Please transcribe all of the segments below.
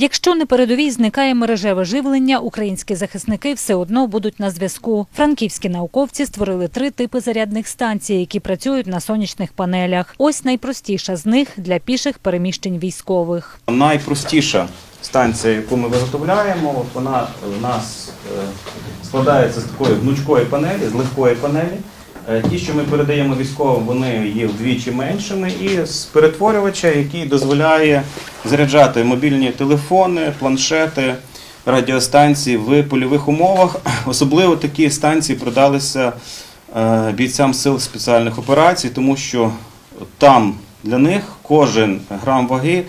Якщо на передовій зникає мережеве живлення, українські захисники все одно будуть на зв'язку. Франківські науковці створили три типи зарядних станцій, які працюють на сонячних панелях. Ось найпростіша з них для піших переміщень військових. Найпростіша станція, яку ми виготовляємо, от вона у нас е, складається з такої гнучкої панелі, з легкої панелі. Е, Ті, що ми передаємо військовим, вони є вдвічі меншими, і з перетворювача, який дозволяє заряджати мобільні телефони, планшети, радіостанції в польових умовах. Особливо такі станції продалися е, бійцям сил спеціальних операцій, тому що там для них кожен грам ваги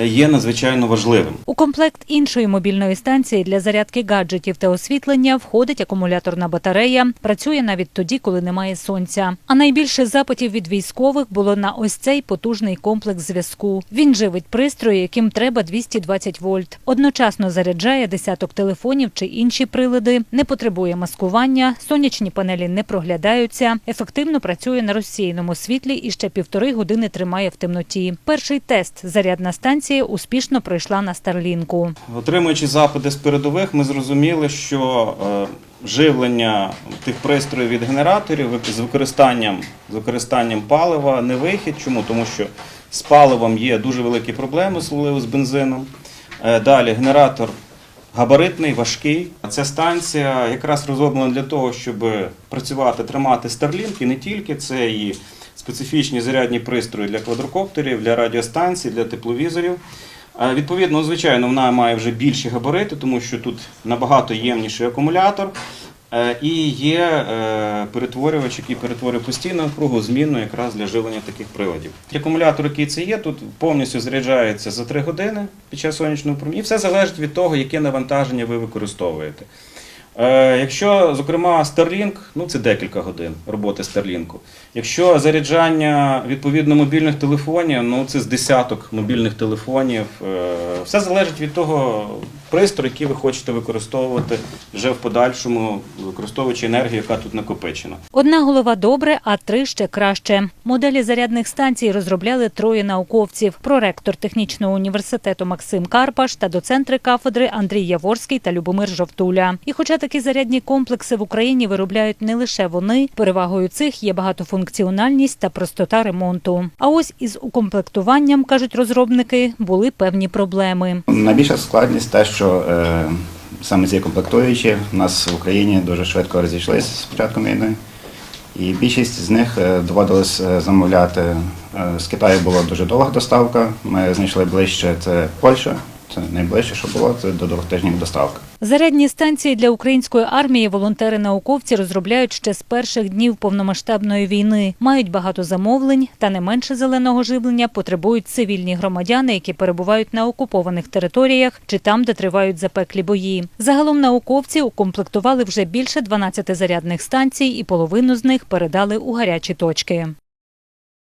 є надзвичайно важливим. У комплект іншої мобільної станції для зарядки гаджетів та освітлення входить акумуляторна батарея. Працює навіть тоді, коли немає сонця. А найбільше запитів від військових було на ось цей потужний комплекс зв'язку. Він живить пристрої, яким треба 220 вольт. Одночасно заряджає десяток телефонів чи інші прилади, не потребує маскування, сонячні панелі не проглядаються, ефективно працює на розсіяному світлі і ще півтори години тримає в темноті. Перший тест зарядна станція успішно пройшла на Старлінку. Отримуючи запити з передових, ми зрозуміли, що е, живлення тих пристроїв від генераторів з використанням, з використанням палива не вихід. Чому? Тому що з паливом є дуже великі проблеми, особливо з бензином. Е, Далі генератор габаритний, важкий. Ця станція якраз розроблена для того, щоб працювати, тримати і не тільки це і специфічні зарядні пристрої для квадрокоптерів, для радіостанцій, для тепловізорів. Відповідно, звичайно, вона має вже більші габарити, тому що тут набагато ємніший акумулятор. Е, І є е, перетворювач, який перетворює постійну напругу змінну якраз для живлення таких приладів. Акумулятор, який це є, тут повністю заряджається за 3 години під час сонячного проміння. І все залежить від того, яке навантаження ви використовуєте. Е, Якщо, зокрема, Starlink, ну це декілька годин роботи Starlink. Якщо заряджання відповідно мобільних телефонів, ну це з десяток мобільних телефонів. Е, Все залежить від того пристрою, який ви хочете використовувати вже в подальшому, використовуючи енергію, яка тут накопичена. Одна голова добре, а три ще краще. Моделі зарядних станцій розробляли троє науковців: проректор технічного університету Максим Карпаш та доцентри кафедри Андрій Яворський та Любомир Жовтуля. І хоча такі зарядні комплекси в Україні виробляють не лише вони, перевагою цих є багатофункціональність та простота ремонту. А ось із укомплектуванням, кажуть розробники, були певні проблеми. Найбільша складність те, що е, саме ці комплектуючі в нас в Україні дуже швидко розійшлися з початком війни. І більшість з них е, доводилось е, замовляти. Е, З Китаю була дуже довга доставка. Ми знайшли ближче це Польща. Це найближче, що було, це до двох тижнів доставка. Зарядні станції для української армії волонтери-науковці розробляють ще з перших днів повномасштабної війни. Мають багато замовлень та не менше зеленого живлення потребують цивільні громадяни, які перебувають на окупованих територіях чи там, де тривають запеклі бої. Загалом науковці укомплектували вже більше 12 зарядних станцій, і половину з них передали у гарячі точки.